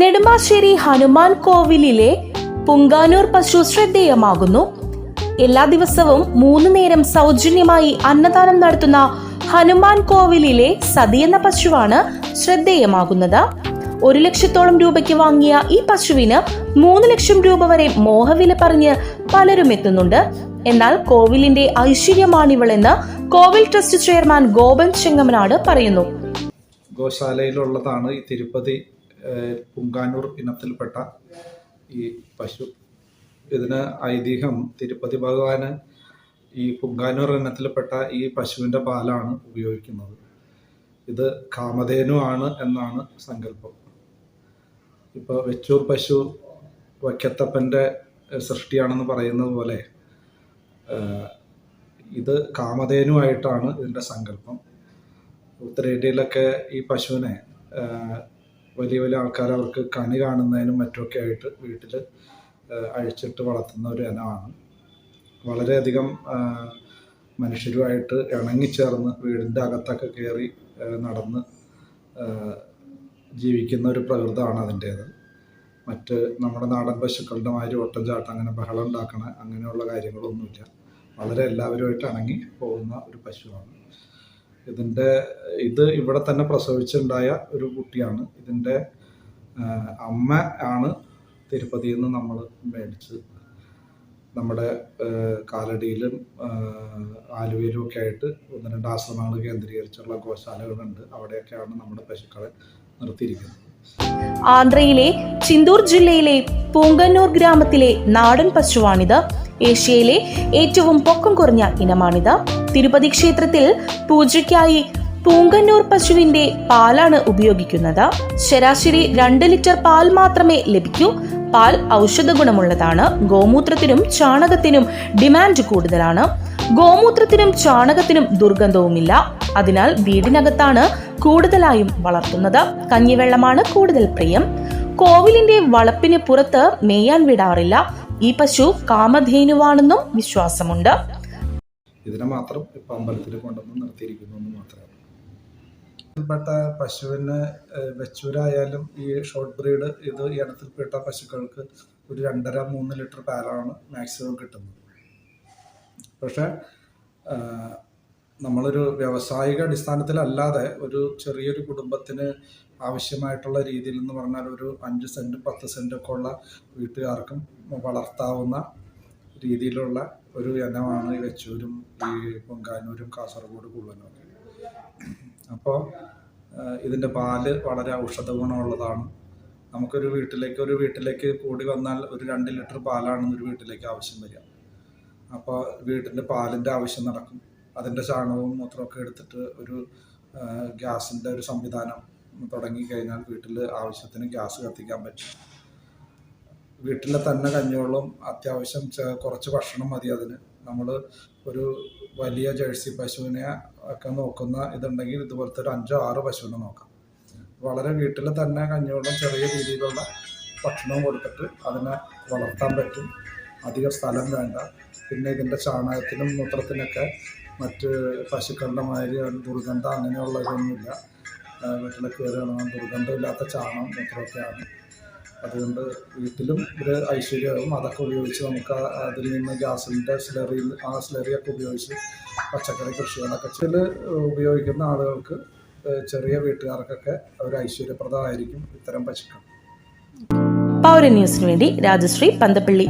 നെടുമ്പാശ്ശേരി ഹനുമാൻ കോവിലിലെ പുങ്കാനൂർ പശു ശ്രദ്ധേയമാകുന്നു. എല്ലാ ദിവസവും മൂന്ന് നേരം സൗജന്യമായി അന്നദാനം നടത്തുന്ന ഹനുമാൻ കോവിലിലെ സതി എന്ന പശുവാണ് ശ്രദ്ധേയമാകുന്നത്. ഒരു ലക്ഷത്തോളം രൂപയ്ക്ക് വാങ്ങിയ ഈ പശുവിന് മൂന്ന് ലക്ഷം രൂപ വരെ മോഹവില പറഞ്ഞ് പലരും എത്തുന്നുണ്ട്. എന്നാൽ കോവിലിന്റെ ഐശ്വര്യമാണിവളെന്ന് കോവിൽ ട്രസ്റ്റ് ചെയർമാൻ ഗോപൻ ചെങ്ങമനാട് പറയുന്നു. ഗോശാലയിലുള്ളതാണ് ഈ തിരുപ്പതി പുങ്കാനൂർ ഇനത്തിൽപ്പെട്ട ഈ പശു. ഇതിന് ഐതിഹ്യം തിരുപ്പതി ഭഗവാന് ഈ പുങ്കാനൂർ ഇനത്തിൽപ്പെട്ട ഈ പശുവിന്റെ പാലാണ് ഉപയോഗിക്കുന്നത്. ഇത് കാമധേനു ആണ് എന്നാണ് സങ്കല്പം. ഇപ്പോൾ വെച്ചൂർ പശു വയ്ക്കത്തപ്പന്റെ സൃഷ്ടിയാണെന്ന് പറയുന്നത് പോലെ ഇത് കാമധേനുവായിട്ടാണ് ഇതിന്റെ സങ്കല്പം. ഉത്തരേന്ത്യയിലൊക്കെ ഈ പശുവിനെ വലിയ വലിയ ആൾക്കാർ അവർക്ക് കണി കാണുന്നതിനും മറ്റുമൊക്കെ ആയിട്ട് വീട്ടിൽ അഴിച്ചിട്ട് വളർത്തുന്ന ഒരു ഇനമാണ്. വളരെയധികം മനുഷ്യരുമായിട്ട് ഇണങ്ങിച്ചേർന്ന് വീടിന്റെ അകത്തൊക്കെ കയറി നടന്ന് ജീവിക്കുന്ന ഒരു പ്രകൃതമാണ് അതിന്റേത് മറ്റ് നമ്മുടെ നാടൻ പശുക്കളുടെ മാതിരി ഓട്ടം ചാട്ടം അങ്ങനെ ബഹളം ഉണ്ടാക്കണ അങ്ങനെയുള്ള കാര്യങ്ങളൊന്നുമില്ല. വളരെ എല്ലാവരുമായിട്ട് ഇണങ്ങി പോകുന്ന ഒരു പശുവാണ്. ഇതിന്റെ ഇത് ഇവിടെ തന്നെ പ്രസവിച്ചുണ്ടായ ഒരു കുട്ടിയാണ്. ഇതിന്റെ അമ്മ ആണ് തിരുപ്പതിയിൽ നിന്ന് നമ്മൾ മേടിച്ച് നമ്മുടെ കാലടിയിലും ആലുവയിലും ഒക്കെ ആയിട്ട് ഒന്ന് രണ്ട് ആശ്രമങ്ങൾ കേന്ദ്രീകരിച്ചുള്ള ഗോശാലകളുണ്ട്. അവിടെയൊക്കെയാണ് നമ്മുടെ പശുക്കളെ നിർത്തിയിരിക്കുന്നത്. ആന്ധ്രയിലെ ചിന്തൂർ ജില്ലയിലെ പൂങ്കന്നൂർ ഗ്രാമത്തിലെ നാടൻ പശുവാണിത്. ഏഷ്യയിലെ ഏറ്റവും പൊക്കം കുറഞ്ഞ ഇനമാണിത്. തിരുപ്പതി ക്ഷേത്രത്തിൽ പൂജയ്ക്കായി പൂങ്കന്നൂർ പശുവിന്റെ പാലാണ് ഉപയോഗിക്കുന്നത്. ശരാശരി രണ്ട് ലിറ്റർ പാൽ മാത്രമേ ലഭിക്കൂ. പാൽ ഔഷധ ഗുണമുള്ളതാണ്. ഗോമൂത്രത്തിനും ചാണകത്തിനും ഡിമാൻഡ് കൂടുതലാണ്. ഗോമൂത്രത്തിനും ചാണകത്തിനും ദുർഗന്ധവുമില്ല. അതിനാൽ വീടിനകത്താണ് കൂടുതലായും വളർത്തുന്നത്. കഞ്ഞിവെള്ളമാണ് കൂടുതൽ പ്രിയം. കോവിലിന്റെ വളപ്പിന് പുറത്ത് മേയാൻ വിടാറില്ല. ഈ പശു കാമധേനുവാണെന്നും വിശ്വാസമുണ്ട്. ഇതിനെ മാത്രം ഇപ്പം അമ്പലത്തിൽ കൊണ്ടുവന്ന് നിർത്തിയിരിക്കുന്നു എന്ന് മാത്രമാണ് ഇതിൽപ്പെട്ട പശുവിന് വെച്ചൂരായാലും ഈ ഷോർട്ട് ബ്രീഡ് ഇത് ഇനത്തിൽപ്പെട്ട പശുക്കൾക്ക് ഒരു രണ്ടര മൂന്ന് ലിറ്റർ പാലാണ് മാക്സിമം കിട്ടുന്നത്. പക്ഷേ നമ്മളൊരു വ്യാവസായിക അടിസ്ഥാനത്തിലല്ലാതെ ഒരു ചെറിയൊരു കുടുംബത്തിന് ആവശ്യമായിട്ടുള്ള രീതിയിൽ എന്ന് പറഞ്ഞാൽ ഒരു അഞ്ച് സെന്റും പത്ത് സെന്റൊക്കെ ഉള്ള വീട്ടുകാർക്കും വളർത്താവുന്ന രീതിയിലുള്ള ഒരു ഇനമാണ് ഈ വെച്ചൂരും ഈ പൊങ്കാനൂരും കാസർഗോഡ് കുള്ളനും ഒക്കെ. അപ്പോൾ ഇതിന്റെ പാൽ വളരെ ഔഷധ ഗുണമുള്ളതാണ്. നമുക്കൊരു വീട്ടിലേക്ക് ഒരു വീട്ടിലേക്ക് കൂടി വന്നാൽ ഒരു രണ്ട് ലിറ്റർ പാലാണ് ഒരു വീട്ടിലേക്ക് ആവശ്യം വരിക. അപ്പോൾ വീട്ടിന്റെ പാലിന്റെ ആവശ്യം നടക്കും. അതിന്റെ ചാണകവും മൂത്രമൊക്കെ എടുത്തിട്ട് ഒരു ഗ്യാസിന്റെ ഒരു സംവിധാനം തുടങ്ങി കഴിഞ്ഞാൽ വീട്ടിൽ ആവശ്യത്തിന് ഗ്യാസ് കത്തിക്കാൻ പറ്റും. വീട്ടിലെ തന്നെ കഞ്ഞിവെള്ളം അത്യാവശ്യം കുറച്ച് ഭക്ഷണം മതി അതിന്. നമ്മൾ ഒരു വലിയ ജേഴ്സി പശുവിനെ ഒക്കെ നോക്കുന്ന ഇതുണ്ടെങ്കിൽ ഇതുപോലത്തെ ഒരു അഞ്ചോ ആറോ പശുവിനെ നോക്കാം. വളരെ വീട്ടിൽ തന്നെ കഞ്ഞിവെള്ളം ചെറിയ രീതിയിലുള്ള ഭക്ഷണവും കൊടുത്തിട്ട് അതിനെ വളർത്താൻ പറ്റും. അധികം സ്ഥലം വേണ്ട. പിന്നെ ഇതിന്റെ ചാണകത്തിനും മൂത്രത്തിനൊക്കെ മറ്റ് പശുക്കളുടെ മാതിരി ദുർഗന്ധം അങ്ങനെയുള്ള ഇതൊന്നുമില്ല. ആ, വീട്ടിലൊക്കെ കയറി ഇറങ്ങാൻ ദുർഗന്ധമില്ലാത്ത ചാണകം മൂത്രമൊക്കെയാണ്. അതുകൊണ്ട് വീട്ടിലും ഒരു ഐശ്വര്യമാകും അതൊക്കെ ഉപയോഗിച്ച് നമുക്ക് അതിൽ നിന്ന് ഗ്യാസിന്റെ സ്ലറി ആ സ്ലറിയൊക്കെ ഉപയോഗിച്ച് പച്ചക്കറി കൃഷികളൊക്കെ ചില ഉപയോഗിക്കുന്ന ആളുകൾക്ക് ചെറിയ വീട്ടുകാർക്കൊക്കെ ഒരു ഐശ്വര്യപ്രദമായിരിക്കും ഇത്തരം പശുക്കൾ. പൗര ന്യൂസിനു വേണ്ടി രാജശ്രീ പന്തപ്പള്ളി.